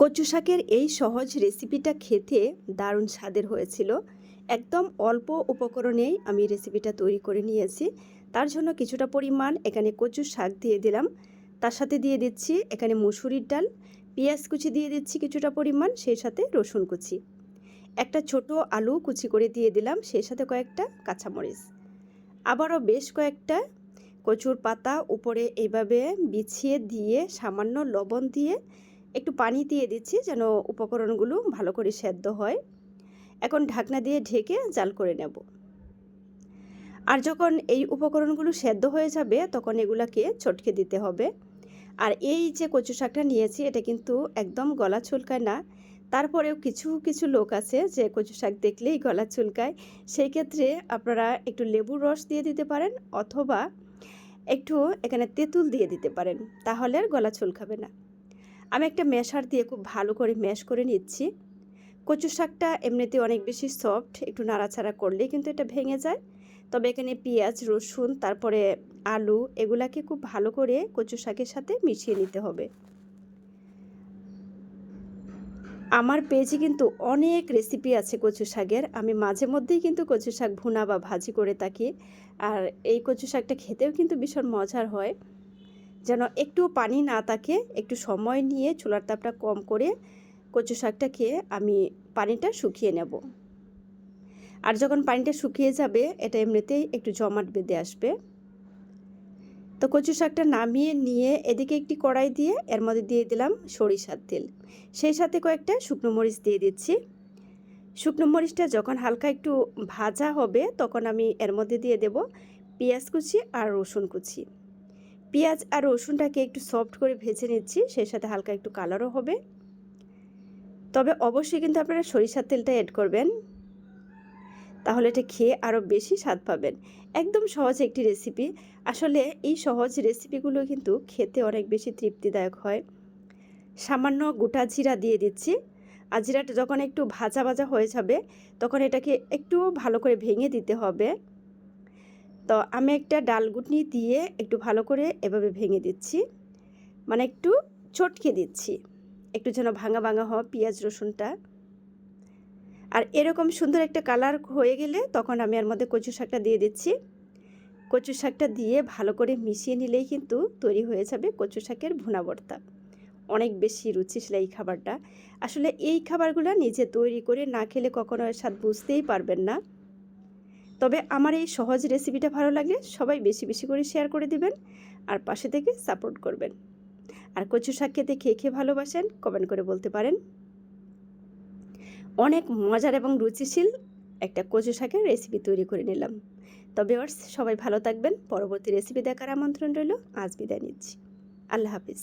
কচু শাকের এই সহজ রেসিপিটা খেতে দারুণ স্বাদের হয়েছিল। একদম অল্প উপকরণেই আমি রেসিপিটা তৈরি করে নিয়েছি। তার জন্য কিছুটা পরিমাণ এখানে কচু শাক দিয়ে দিলাম। তার সাথে দিয়ে দিচ্ছি এখানে মুসুরির ডাল, পেঁয়াজ কুচি দিয়ে দিচ্ছি কিছুটা পরিমাণ, সেই সাথে রসুন কুচি। একটা ছোট আলু কুচি করে দিয়ে দিলাম, সেই সাথে কয়েকটা কাঁচামরিচ। আবারও বেশ কয়েকটা কচুর পাতা উপরে এইভাবে বিছিয়ে দিয়ে সামান্য লবণ দিয়ে একটু পানি দিয়ে দিচ্ছি যেন উপকরণগুলো ভালো করে সেদ্ধ হয়। এখন ঢাকনা দিয়ে ঢেকে জাল করে নেব। আর যখন এই উপকরণগুলো সেদ্ধ হয়ে যাবে, তখন এগুলাকে চটকে দিতে হবে। আর এই যে কচু শাকটা নিয়েছি, এটা কিন্তু একদম গলা চুলকায় না। তারপরেও কিছু কিছু লোক আছে যে কচু শাক দেখলেই গলা চুলকায়। সেই ক্ষেত্রে আপনারা একটু লেবুর রস দিয়ে দিতে পারেন অথবা একটু এখানে তেঁতুল দিয়ে দিতে পারেন। তাহলে আর গলা চুলকাবে না। আমি একটা ম্যাশার দিয়ে খুব ভালো করে ম্যাশ করে নিচ্ছি। কচু শাকটা এমনিতে অনেক বেশি সফট একটু নাড়াচাড়া করলেই কিন্তু এটা ভেঙে যায়। তবে এখানে পেঁয়াজ, রসুন, তারপরে আলু এগুলাকে খুব ভালো করে কচু শাকের সাথে মিশিয়ে নিতে হবে। আমার পেজে কিন্তু অনেক রেসিপি আছে কচু শাকের। আমি মাঝে মধ্যেই কিন্তু কচু শাক ভুনা বা ভাজি করে থাকি। আর এই কচু শাকটা খেতেও কিন্তু ভীষণ মজার হয়। যেন একটু পানি না থাকে, একটু সময় নিয়ে চুলার তাপটা কম করে কচু শাকটা খেয়ে আমি পানিটা শুকিয়ে নেব। আর যখন পানিটা শুকিয়ে যাবে, এটা এমনিতেই একটু জমাট বেঁধে আসবে। তো কচু শাকটা নামিয়ে নিয়ে এদিকে একটি কড়াই দিয়ে, এর মধ্যে দিয়ে দিলাম সরিষার তেল। সেই সাথে কয়েকটা শুকনো মরিচ দিয়ে দিচ্ছি। শুকনো মরিচটা যখন হালকা একটু ভাজা হবে, তখন আমি এর মধ্যে দিয়ে দেব পেঁয়াজ কুচি আর রসুন কুচি। পেঁয়াজ আর রসুনটাকে একটু সফট করে ভেজে নিচ্ছি, সেই সাথে হালকা একটু কালারও হবে। তবে অবশ্যই কিন্তু আপনারা সরিষার তেলটা অ্যাড করবেন, তাহলে এটা খেয়ে আরও বেশি স্বাদ পাবেন। একদম সহজ একটি রেসিপি আসলে এই সহজ রেসিপিগুলো কিন্তু খেতে অনেক বেশি তৃপ্তিদায়ক হয়। সামান্য গোটা জিরা দিয়ে দিচ্ছি। আর জিরাটা যখন একটু ভাজা ভাজা হয়ে যাবে, তখন এটাকে একটু ভালো করে ভেঙে দিতে হবে। তো আমি একটা ডাল গুটনি দিয়ে একটু ভালো করে এভাবে ভেঙে দিচ্ছি। মানে একটু চটকে দিচ্ছি। একটু যেন ভাঙা ভাঙা হয় পেঁয়াজ রসুনটা। আর এরকম সুন্দর একটা কালার হয়ে গেলে তখন আমি এর মধ্যে কচু শাকটা দিয়ে দিচ্ছি। কচু শাকটা দিয়ে ভালো করে মিশিয়ে নিলেই কিন্তু তৈরি হয়ে যাবে কচু শাকের ভুনা ভর্তা। অনেক বেশি রুচিশীল এই খাবারটা। আসলে এই খাবারগুলো নিজে তৈরি করে না খেলে কখনো স্বাদ বুঝতেই পারবেন না। তবে আমার এই সহজ রেসিপিটা ভালো লাগলে সবাই বেশি বেশি করে শেয়ার করে দিবেন আর পাশে থেকে সাপোর্ট করবেন। আর কচু শাক খেতে খেয়ে খেয়ে ভালোবাসেন কমেন্ট করে বলতে পারেন। অনেক মজার এবং রুচিশীল একটা কচু শাকের রেসিপি তৈরি করে নিলাম। তবে ওর সবাই ভালো থাকবেন। পরবর্তী রেসিপি দেখার আমন্ত্রণ রইল। আজ বিদায় নিচ্ছি। আল্লাহ হাফিজ।